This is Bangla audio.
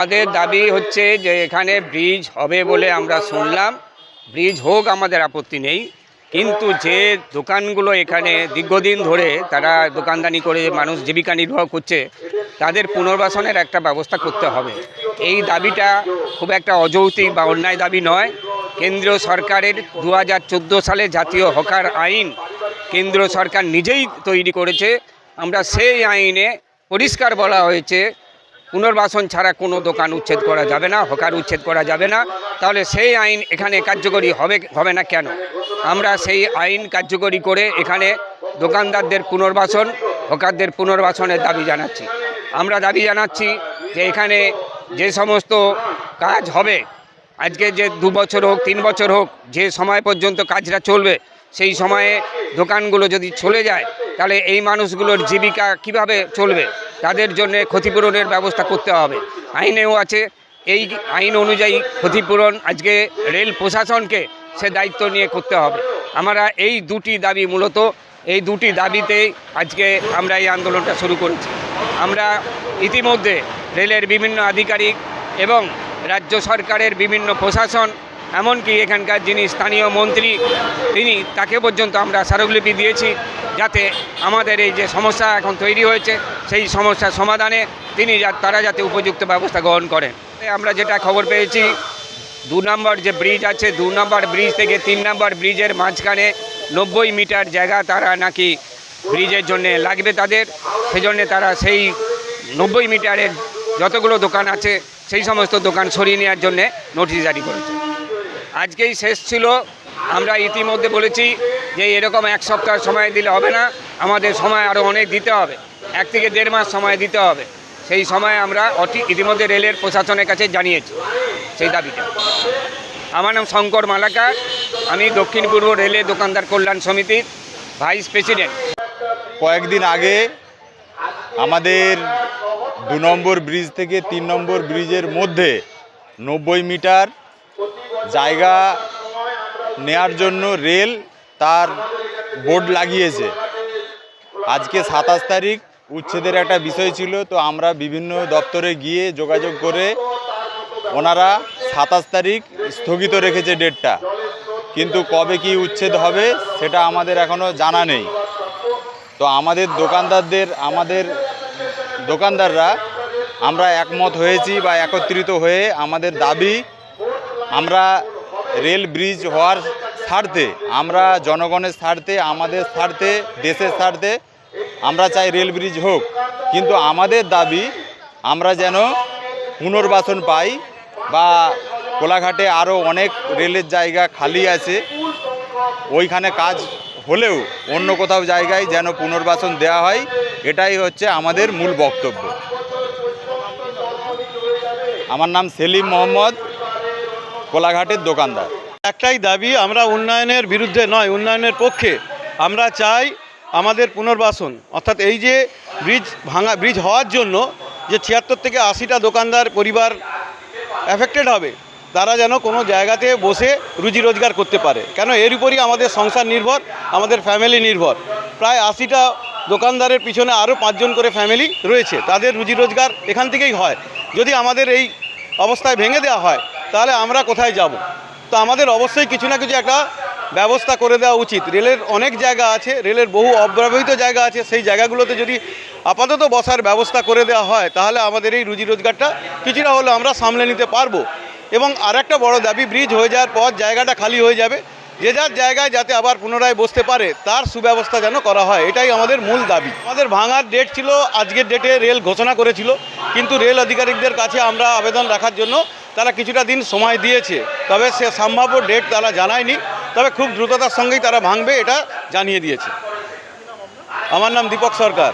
আমাদের দাবি হচ্ছে যে এখানে ব্রিজ হবে বলে আমরা শুনলাম। ব্রিজ হোক, আমাদের আপত্তি নেই। কিন্তু যে দোকানগুলো এখানে দীর্ঘদিন ধরে তারা দোকানদানি করে মানুষ জীবিকা নির্বাহ করছে, তাদের পুনর্বাসনের একটা ব্যবস্থা করতে হবে। এই দাবিটা খুব একটা অযৌক্তিক বা অন্যায় দাবি নয়। কেন্দ্রীয় সরকারের দু হাজার চোদ্দ সালে জাতীয় হকার আইন কেন্দ্র সরকার নিজেই তৈরি করেছে। আমরা সেই আইনে পরিষ্কার বলা হয়েছে পুনর্বাসন ছাড়া কোনো দোকান উচ্ছেদ করা যাবে না, হকার উচ্ছেদ করা যাবে না। তাহলে সেই আইন এখানে কার্যকরী হবে হবে না কেন? আমরা সেই আইন কার্যকরী করে এখানে দোকানদারদের পুনর্বাসন, হকারদের পুনর্বাসনের দাবি জানাচ্ছি। আমরা দাবি জানাচ্ছি যে এখানে যে সমস্ত কাজ হবে, আজকে যে দু বছর হোক, তিন বছর হোক, যে সময় পর্যন্ত কাজটা চলবে, সেই সময়ে দোকানগুলো যদি চলে যায়, তাহলে এই মানুষগুলোর জীবিকা কীভাবে চলবে? তাদের জন্য ক্ষতিপূরণের ব্যবস্থা করতে হবে। আইনেও আছে। এই আইন অনুযায়ী ক্ষতিপূরণ আজকে রেল প্রশাসনকে সে দায়িত্ব নিয়ে করতে হবে। আমরা এই দুটি দাবি মূলত, এই দুটি দাবিতেই আজকে আমরা এই আন্দোলনটা শুরু করেছি। আমরা ইতিমধ্যে রেলের বিভিন্ন আধিকারিক এবং রাজ্য সরকারের বিভিন্ন প্রশাসন এমনকি এখানকার যিনি স্থানীয় মন্ত্রী, তিনি তাকে পর্যন্ত আমরা স্মারকলিপি দিয়েছি যাতে আমাদের এই যে সমস্যা এখন তৈরি হয়েছে, সেই সমস্যার সমাধানে তিনি তারা যাতে উপযুক্ত ব্যবস্থা গ্রহণ করেন। আমরা যেটা খবর পেয়েছি, দু নম্বর যে ব্রিজ আছে, দু নম্বর ব্রিজ থেকে তিন নম্বর ব্রিজের মাঝখানে নব্বই মিটার জায়গা তারা নাকি ব্রিজের জন্য লাগবে তাদের। সেজন্য তারা সেই নব্বই মিটারের যতগুলো দোকান আছে, সেই সমস্ত দোকান সরিয়ে নেওয়ার জন্যে নোটিশ জারি করেছে। আজকেই শেষ ছিল। আমরা ইতিমধ্যে বলেছি যে এরকম এক সপ্তাহ সময় দিলে হবে না। আমাদের সময় আরও অনেক দিতে হবে। এক থেকে দেড় মাস সময় দিতে হবে। সেই সময় আমরা অতি ইতিমধ্যে রেলের প্রশাসনের কাছে জানিয়েছি সেই দাবিটা। আমার নাম শঙ্কর মালাকার। আমি দক্ষিণ পূর্ব রেলের দোকানদার কল্যাণ সমিতির ভাইস প্রেসিডেন্ট। কয়েকদিন আগে আমাদের দু নম্বর ব্রিজ থেকে তিন নম্বর ব্রিজের মধ্যে নব্বই মিটার জায়গা নেয়ার জন্য রেল তার বোর্ড লাগিয়েছে। আজকে সাতাশ তারিখ, উচ্ছেদের একটা বিষয় ছিল, তো আমরা বিভিন্ন দপ্তরে গিয়ে যোগাযোগ করে ওনারা সাতাশ তারিখ স্থগিত রেখেছে ডেটটা। কিন্তু কবে কি উচ্ছেদ হবে সেটা আমাদের এখনও জানা নেই। তো আমাদের দোকানদারদের, আমাদের দোকানদাররা আমরা একমত হয়েছি বা একত্রিত হয়ে আমাদের দাবি আমরা রেল ব্রিজ হওয়ার স্বার্থে, আমরা জনগণের স্বার্থে, আমাদের স্বার্থে, দেশের স্বার্থে আমরা চাই রেল ব্রিজ হোক। কিন্তু আমাদের দাবি, আমরা যেন পুনর্বাসন পাই বা কোলাঘাটে আরও অনেক রেলের জায়গা খালি আছে, ওইখানে কাজ হলেও অন্য কোথাও জায়গায় যেন পুনর্বাসন দেওয়া হয়, এটাই হচ্ছে আমাদের মূল বক্তব্য। আমার নাম সেলিম মোহাম্মদ। কোলাঘাটের দোকানদার। একটাই দাবি, আমরা উন্নয়নের বিরুদ্ধে নয়, উন্নয়নের পক্ষে। আমরা চাই আমাদের পুনর্বাসন। অর্থাৎ এই যে ব্রিজ ভাঙা, ব্রিজ হওয়ার জন্য যে ছিয়াত্তর থেকে আশিটা দোকানদার পরিবার অ্যাফেক্টেড হবে, তারা যেন কোনো জায়গাতে বসে রুজি রোজগার করতে পারে। কেন? এর উপরই আমাদের সংসার নির্ভর, আমাদের ফ্যামিলি নির্ভর। প্রায় আশিটা দোকানদারের পিছনে আরও পাঁচজন করে ফ্যামিলি রয়েছে। তাদের রুজি রোজগার এখান থেকেই হয়। যদি আমাদের এই অবস্থায় ভেঙে দেওয়া হয় তাহলে আমরা কোথায় যাব? তো আমাদের অবশ্যই কিছু না কিছু একটা ব্যবস্থা করে দেওয়া উচিত। রেলের অনেক জায়গা আছে, রেলের বহু অব্যবহৃত জায়গা আছে, সেই জায়গাগুলোতে যদি আপাতত বসার ব্যবস্থা করে দেওয়া হয়, তাহলে আমাদের এই রুজি রোজগারটা কিছুটা হলেও আমরা সামলে নিতে পারব। এবং আরেকটা বড় দাবি, ব্রিজ হয়ে যাওয়ার পর জায়গাটা খালি হয়ে যাবে। যে যার জায়গায় যাতে আবার পুনরায় বসতে পারে, তার সুব্যবস্থা যেন করা হয়, এটাই আমাদের মূল দাবি। আমাদের ভাঙার ডেট ছিল, আজকের ডেটে রেল ঘোষণা করেছিল, কিন্তু রেল আধিকারিকদের কাছে আমরা আবেদন রাখার জন্য তারা কিছুটা দিন সময় দিয়েছে, তবে সে সম্ভাব্য ডেট তারা জানায়নি, তবে খুব দ্রুততার সঙ্গেই তারা ভাঙবে এটা জানিয়ে দিয়েছে। আমার নাম দীপক সরকার।